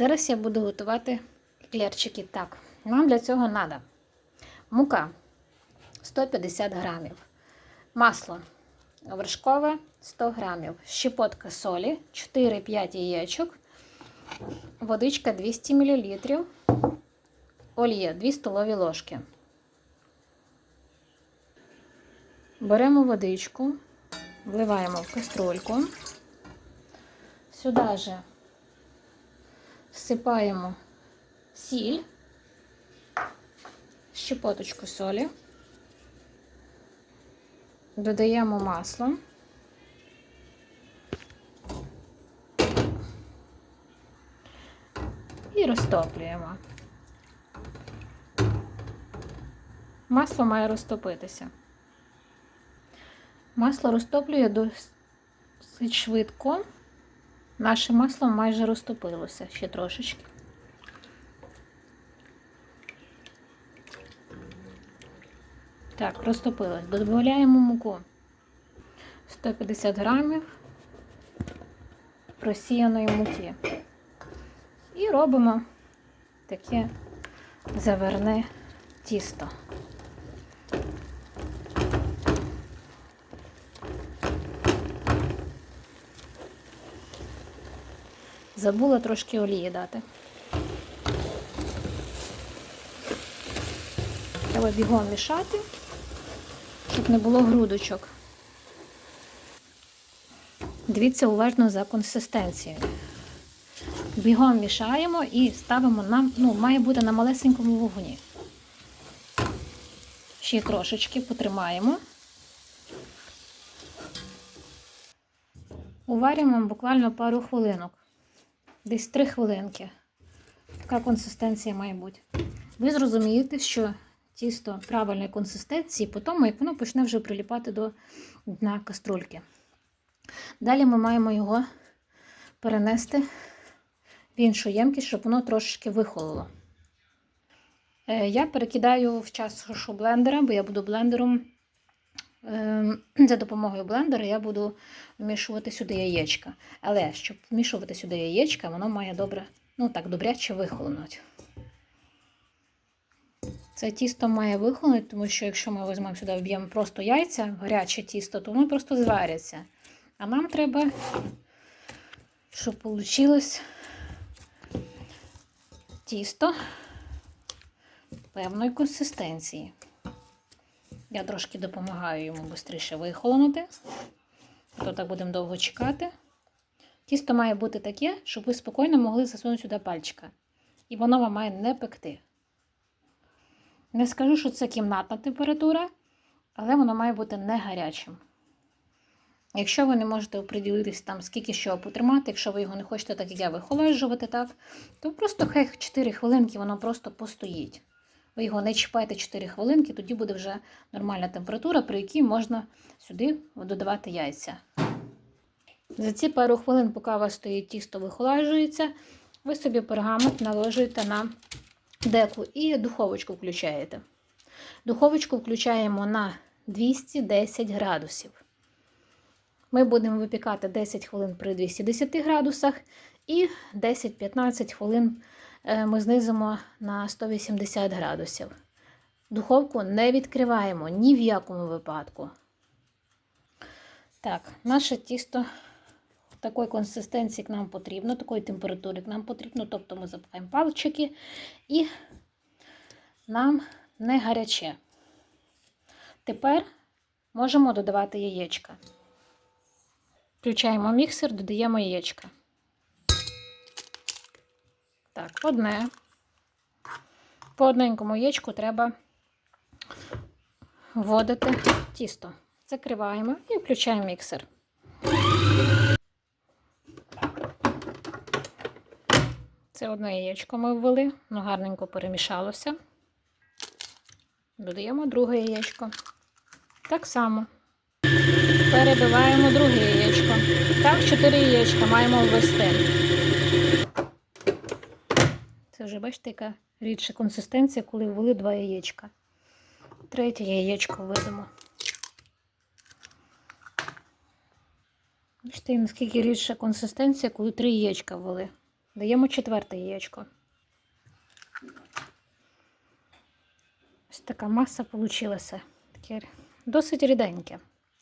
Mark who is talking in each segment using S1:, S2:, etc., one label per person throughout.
S1: Зараз я буду готувати еклерчики. Так, нам для цього треба мука 150 грамів, масло вершкове 100 грамів, щепотка солі, 4-5 яєчок, водичка 200 мл, олія 2 столові ложки. Беремо водичку, вливаємо в каструльку. Сюди же всипаємо сіль, щепоточку солі, додаємо масло. І розтоплюємо. Масло має розтопитися. Масло розтоплює досить швидко. Наше масло майже розтопилося ще трошечки. Так, розтопилось. Додаємо муку 150 грамів просіяної муки. І робимо таке заверне тісто. Забула трошки олії дати. Треба бігом мішати, щоб не було грудочок. Дивіться уважно за консистенцією. Бігом мішаємо і ставимо нам, ну, має бути на малесенькому вогні. Ще трошечки потримаємо. Уварюємо буквально пару хвилинок. Десь 3 хвилинки. Така консистенція має бути. Ви зрозумієте, що тісто правильної консистенції, по тому, як воно почне вже приліпати до дна каструльки. Далі ми маємо його перенести в іншу ємкість, щоб воно трошечки вихололо. Е, Я перекидаю в чашу блендера, бо я буду блендером. Ем, За допомогою блендера я буду вмішувати сюди яєчка. Але щоб вмішувати сюди яєчка, воно має добре, ну так, добряче вихолонути. Це тісто має вихолонути, тому що якщо ми візьмемо сюди вб'ємо просто яйця, гаряче тісто, то воно просто зваряться. А нам треба, щоб вийшло тісто певної консистенції. Я трошки допомагаю йому швидше вихолонути. То так будемо довго чекати. Тісто має бути таке, щоб ви спокійно могли засунути сюди пальчика. І воно вам має не пекти. Не скажу, що це кімнатна температура, але воно має бути не гарячим. Якщо ви не можете оприділитись там, скільки що потримати, якщо ви його не хочете, так як я вихолоджувати, так, то просто хай 4 хвилинки воно просто постоїть. Ви його не чіпайте 4 хвилинки, тоді буде вже нормальна температура, при якій можна сюди додавати яйця. За ці пару хвилин, поки у вас стоїть тісто вихолажується, ви собі пергамент наложуєте на деку і духовочку включаєте. Духовочку включаємо на 210 градусів. Ми будемо випікати 10 хвилин при 210 градусах і 10-15 хвилин ми знизимо на 180 градусів. Духовку не відкриваємо ні в якому випадку. Так, наше тісто такої консистенції к нам потрібно, такої температури к нам потрібно, тобто ми запхаємо палчики і нам не гаряче. Тепер можемо додавати яєчка. Включаємо міксер, додаємо яєчка. Так, одне. По одненькому яєчку треба вводити тісто. Закриваємо і включаємо міксер. Це одне яєчко ми ввели, воно гарненько перемішалося. Додаємо друге яєчко. Так само. Перебиваємо друге яєчко. Так, 4 яєчка маємо ввести. Це вже, бачите, яка рідша консистенція, коли ввели два яєчка. Третє яєчко введемо. Бачите, наскільки рідша консистенція, коли три яєчка ввели. Даємо четверте яєчко. Ось така маса вийшла. Таке досить ріденьке.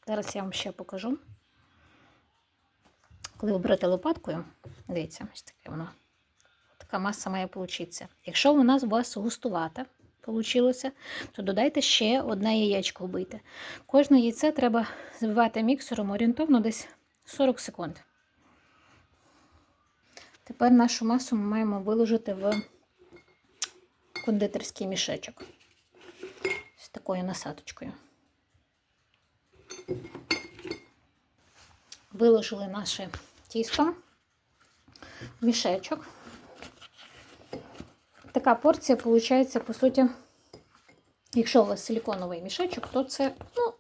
S1: Зараз я вам ще покажу. Коли ви лопаткою, дивіться, ось таке воно. Така маса має получитися. Якщо нас у вас густувата получилося, то додайте ще одне яєчко вбийте. Кожне яйце треба збивати міксером орієнтовно десь 40 секунд. Тепер нашу масу ми маємо виложити в кондитерський мішечок з такою насадочкою. Виложили наше тісто в мішечок. Така порція виходить, по суті, якщо у вас силіконовий мішечок, то це ну,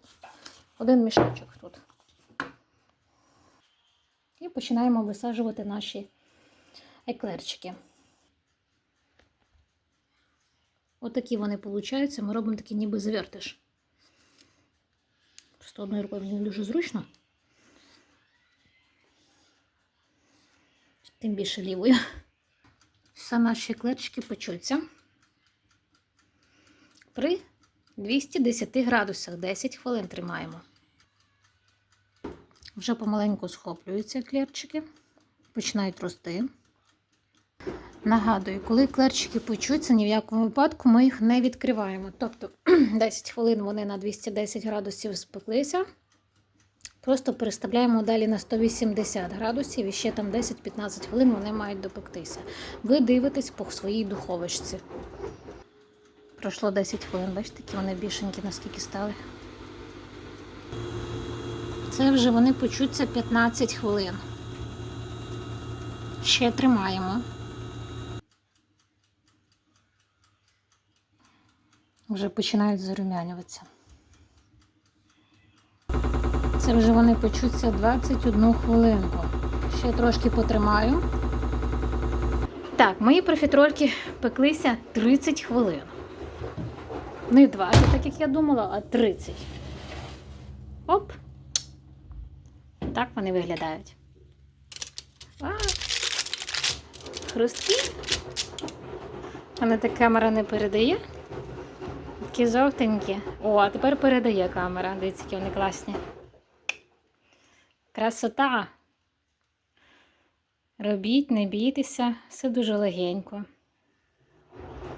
S1: один мішечок тут. І починаємо висаджувати наші еклерчики. Отакі вони получаються. Ми робимо такі ніби завертиш. Просто одною рукою мені дуже зручно. Тим більше лівою. Все наші еклерчики печуться при 210 градусах 10 хвилин тримаємо. Вже помаленьку схоплюються еклерчики, починають рости. Нагадую, коли клерчики печуться, ні в якому випадку ми їх не відкриваємо. Тобто 10 хвилин вони на 210 градусів спеклися. Просто переставляємо далі на 180 градусів і ще там 10-15 хвилин вони мають допектися. Ви дивитесь по своїй духовочці. Пройшло 10 хвилин, бачите, які вони більшенькі, наскільки стали. Це вже вони почуться 15 хвилин. Ще тримаємо. Вже починають зарум'янюватися. Це вже вони печуться 21 хвилинку. Ще трошки потримаю. Так, мої профітрольки пеклися 30 хвилин. Не 20, так як я думала, а 30. Оп. Так вони виглядають. А, хрусткі. Мене так камера не передає. Такі жовтенькі. О, а тепер передає камера. Дивіться, які вони класні. Красота. Робіть, не бійтеся, все дуже легенько.